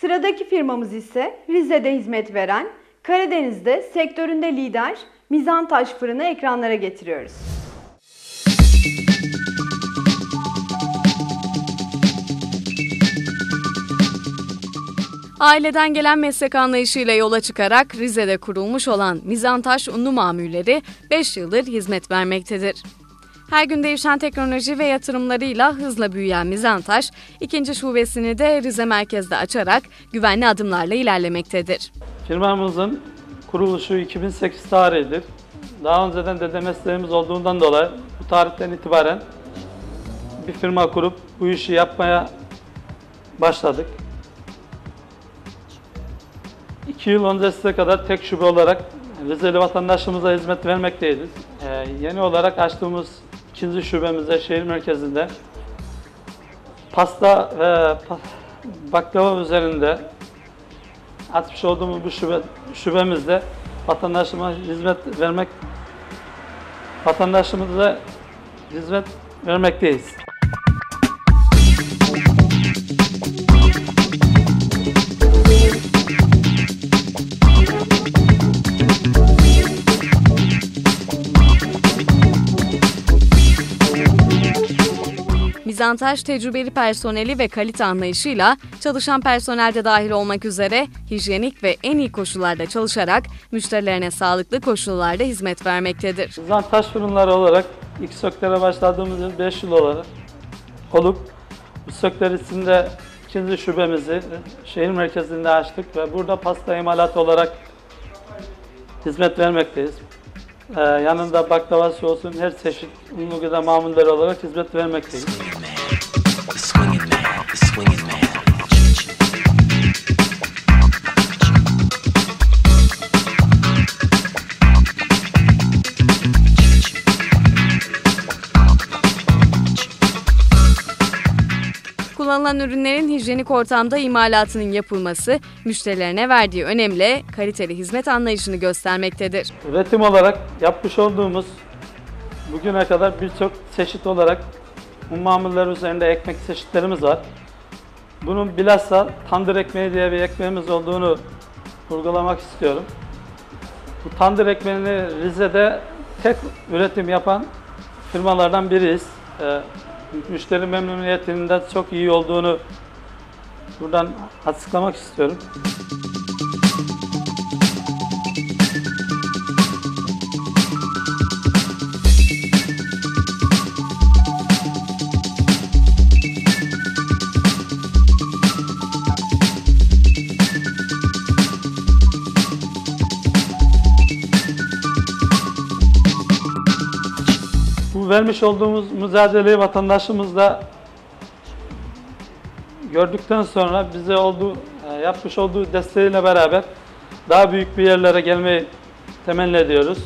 Sıradaki firmamız ise Rize'de hizmet veren, Karadeniz'de sektöründe lider Mizantaş Fırını ekranlara getiriyoruz. Aileden gelen meslek anlayışıyla yola çıkarak Rize'de kurulmuş olan Mizantaş Unlu Mamulleri 5 yıldır hizmet vermektedir. Her gün değişen teknoloji ve yatırımlarıyla hızla büyüyen Mizantaş, ikinci şubesini de Rize merkezde açarak güvenli adımlarla ilerlemektedir. Firmamızın kuruluşu 2008 tarihidir. Daha önceden dede mesleğimiz olduğundan dolayı bu tarihten itibaren bir firma kurup bu işi yapmaya başladık. İki yıl öncesine kadar tek şube olarak Rizeli vatandaşımıza hizmet vermekteydik. Ee, yeni olarak açtığımız ikinci şubemizde şehir merkezinde pasta ve baklava üzerinde açmış olduğumuz bu şube, şubemizde vatandaşıma hizmet vermek vatandaşımıza hizmet vermekteyiz. Mizantaş tecrübeli personeli ve kalite anlayışıyla çalışan personel de dahil olmak üzere hijyenik ve en iyi koşullarda çalışarak müşterilerine sağlıklı koşullarda hizmet vermektedir. Bizden taş fırınları olarak ilk sektöre başladığımız yıl 5 yıl olarak olup bu sektör içinde ikinci şubemizi şehir merkezinde açtık ve burada pasta imalatı olarak hizmet vermekteyiz. Ee, yanında baklavası olsun her çeşit unlu gıda mamulleri olarak hizmet vermekteyiz. Kullanılan ürünlerin hijyenik ortamda imalatının yapılması, müşterilerine verdiği önemle kaliteli hizmet anlayışını göstermektedir. Üretim olarak yapmış olduğumuz bugüne kadar birçok çeşit olarak un üzerinde ekmek çeşitlerimiz var. Bunun bilhassa tandır ekmeği diye bir ekmeğimiz olduğunu vurgulamak istiyorum. Bu tandır ekmeğini Rize'de tek üretim yapan firmalardan biriyiz. Ee, müşteri memnuniyetinin de çok iyi olduğunu buradan açıklamak istiyorum. Vermiş olduğumuz mücadeleyi vatandaşımızla gördükten sonra bize olduğu, e, yapmış olduğu desteğiyle beraber daha büyük bir yerlere gelmeyi temenni ediyoruz.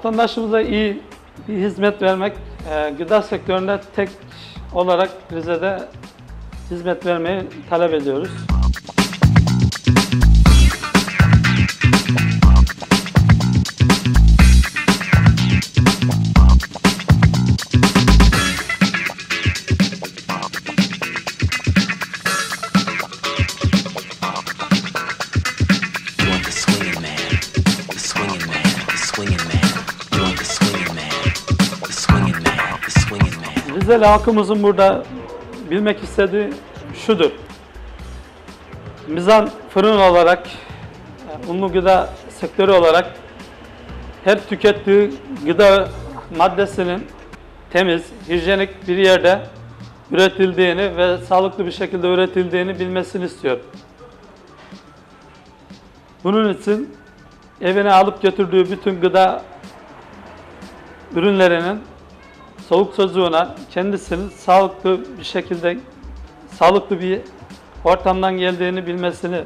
Vatandaşımıza iyi bir hizmet vermek, e, gıda sektöründe tek olarak Rize'de hizmet vermeyi talep ediyoruz. Rizeli halkımızın burada bilmek istediği şudur. Mizan fırın olarak, unlu gıda sektörü olarak her tükettiği gıda maddesinin temiz, hijyenik bir yerde üretildiğini ve sağlıklı bir şekilde üretildiğini bilmesini istiyorum. Bunun için evine alıp götürdüğü bütün gıda ürünlerinin soğuk çocuğuna kendisinin sağlıklı bir şekilde sağlıklı bir ortamdan geldiğini bilmesini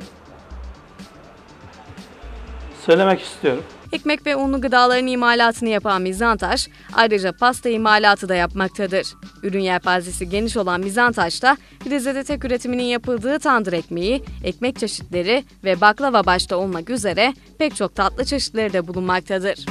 söylemek istiyorum. Ekmek ve unlu gıdaların imalatını yapan Mizantaş, ayrıca pasta imalatı da yapmaktadır. Ürün yelpazesi geniş olan Mizantaş'ta Rize'de tek üretiminin yapıldığı tandır ekmeği, ekmek çeşitleri ve baklava başta olmak üzere pek çok tatlı çeşitleri de bulunmaktadır.